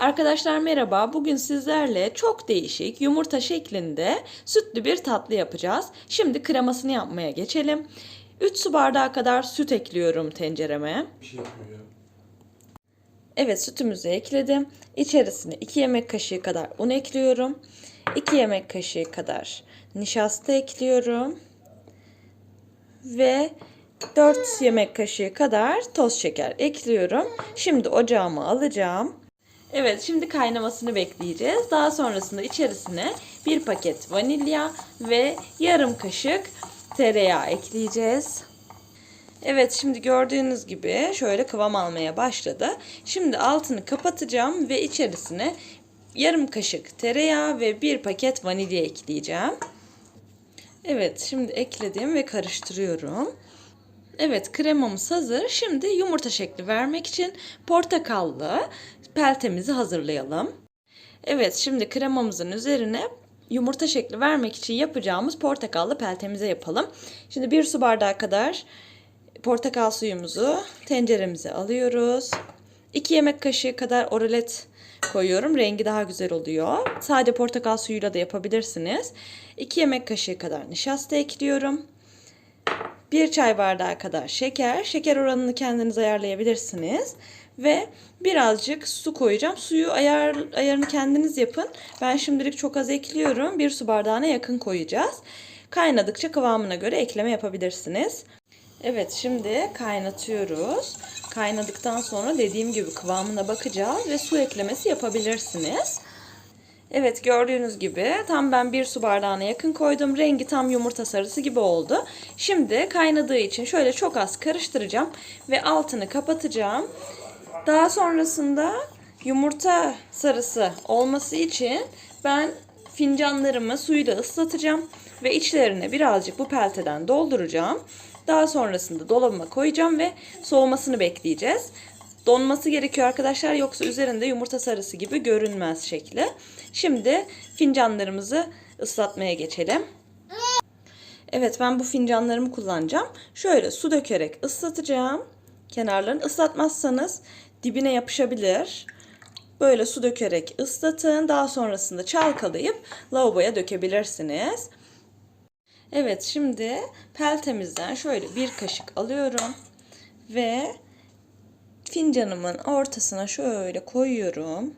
Arkadaşlar merhaba. Bugün sizlerle çok değişik yumurta şeklinde sütlü bir tatlı yapacağız. Şimdi kremasını yapmaya geçelim. 3 su bardağı kadar süt ekliyorum tencereme. Bir şey yapmıyor ya. Evet sütümüzü ekledim. İçerisine 2 yemek kaşığı kadar un ekliyorum. 2 yemek kaşığı kadar nişasta ekliyorum. Ve 4 yemek kaşığı kadar toz şeker ekliyorum. Şimdi ocağıma alacağım. Evet şimdi kaynamasını bekleyeceğiz. Daha sonrasında içerisine bir paket vanilya ve yarım kaşık tereyağı ekleyeceğiz. Evet şimdi gördüğünüz gibi şöyle kıvam almaya başladı. Şimdi altını kapatacağım ve içerisine yarım kaşık tereyağı ve bir paket vanilya ekleyeceğim. Evet şimdi ekledim ve karıştırıyorum. Evet kremamız hazır. Şimdi yumurta şekli vermek için portakallı peltemizi hazırlayalım. Evet şimdi kremamızın üzerine yumurta şekli vermek için yapacağımız portakallı peltemize yapalım. Şimdi bir su bardağı kadar portakal suyumuzu tenceremize alıyoruz. 2 yemek kaşığı kadar oralet koyuyorum. Rengi daha güzel oluyor. Sade portakal suyuyla da yapabilirsiniz. 2 yemek kaşığı kadar nişasta ekliyorum. 1 çay bardağı kadar şeker. Şeker oranını kendiniz ayarlayabilirsiniz. Ve birazcık su koyacağım. Suyu ayar, ayarını kendiniz yapın. Ben şimdilik çok az ekliyorum. 1 su bardağına yakın koyacağız. Kaynadıkça kıvamına göre ekleme yapabilirsiniz. Evet şimdi kaynatıyoruz. Kaynadıktan sonra dediğim gibi kıvamına bakacağız ve su eklemesi yapabilirsiniz. Evet gördüğünüz gibi tam ben bir su bardağına yakın koydum. Rengi tam yumurta sarısı gibi oldu. Şimdi kaynadığı için şöyle çok az karıştıracağım ve altını kapatacağım. Daha sonrasında yumurta sarısı olması için ben fincanlarımı suyla ıslatacağım ve içlerine birazcık bu pelteden dolduracağım. Daha sonrasında dolabıma koyacağım ve soğumasını bekleyeceğiz. Donması gerekiyor arkadaşlar yoksa üzerinde yumurta sarısı gibi görünmez şekli. Şimdi fincanlarımızı ıslatmaya geçelim. Evet ben bu fincanlarımı kullanacağım. Şöyle su dökerek ıslatacağım. Kenarlarını ıslatmazsanız dibine yapışabilir. Böyle su dökerek ıslatın. Daha sonrasında çalkalayıp lavaboya dökebilirsiniz. Evet şimdi peltemizden şöyle bir kaşık alıyorum ve fincanımın ortasına şöyle koyuyorum.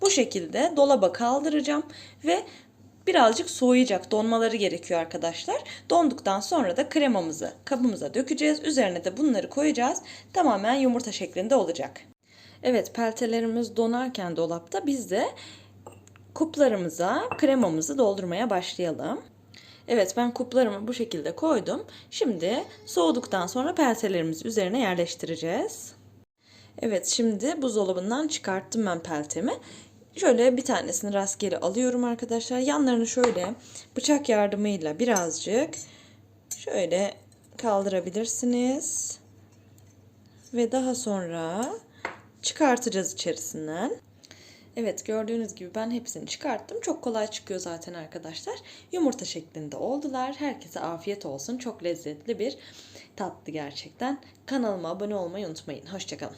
Bu şekilde dolaba kaldıracağım ve birazcık soğuyacak. Donmaları gerekiyor arkadaşlar. Donduktan sonra da kremamızı kabımıza dökeceğiz. Üzerine de bunları koyacağız. Tamamen yumurta şeklinde olacak. Evet peltelerimiz donarken dolapta biz de kuplarımıza kremamızı doldurmaya başlayalım. Evet ben kuplarımı bu şekilde koydum. Şimdi soğuduktan sonra peltelerimizi üzerine yerleştireceğiz. Evet şimdi buzdolabından çıkarttım ben peltemi. Şöyle bir tanesini rastgele alıyorum arkadaşlar. Yanlarını şöyle bıçak yardımıyla birazcık şöyle kaldırabilirsiniz. Ve daha sonra çıkartacağız içerisinden. Evet gördüğünüz gibi ben hepsini çıkarttım. Çok kolay çıkıyor zaten arkadaşlar. Yumurta şeklinde oldular. Herkese afiyet olsun. Çok lezzetli bir tatlı gerçekten. Kanalıma abone olmayı unutmayın. Hoşçakalın.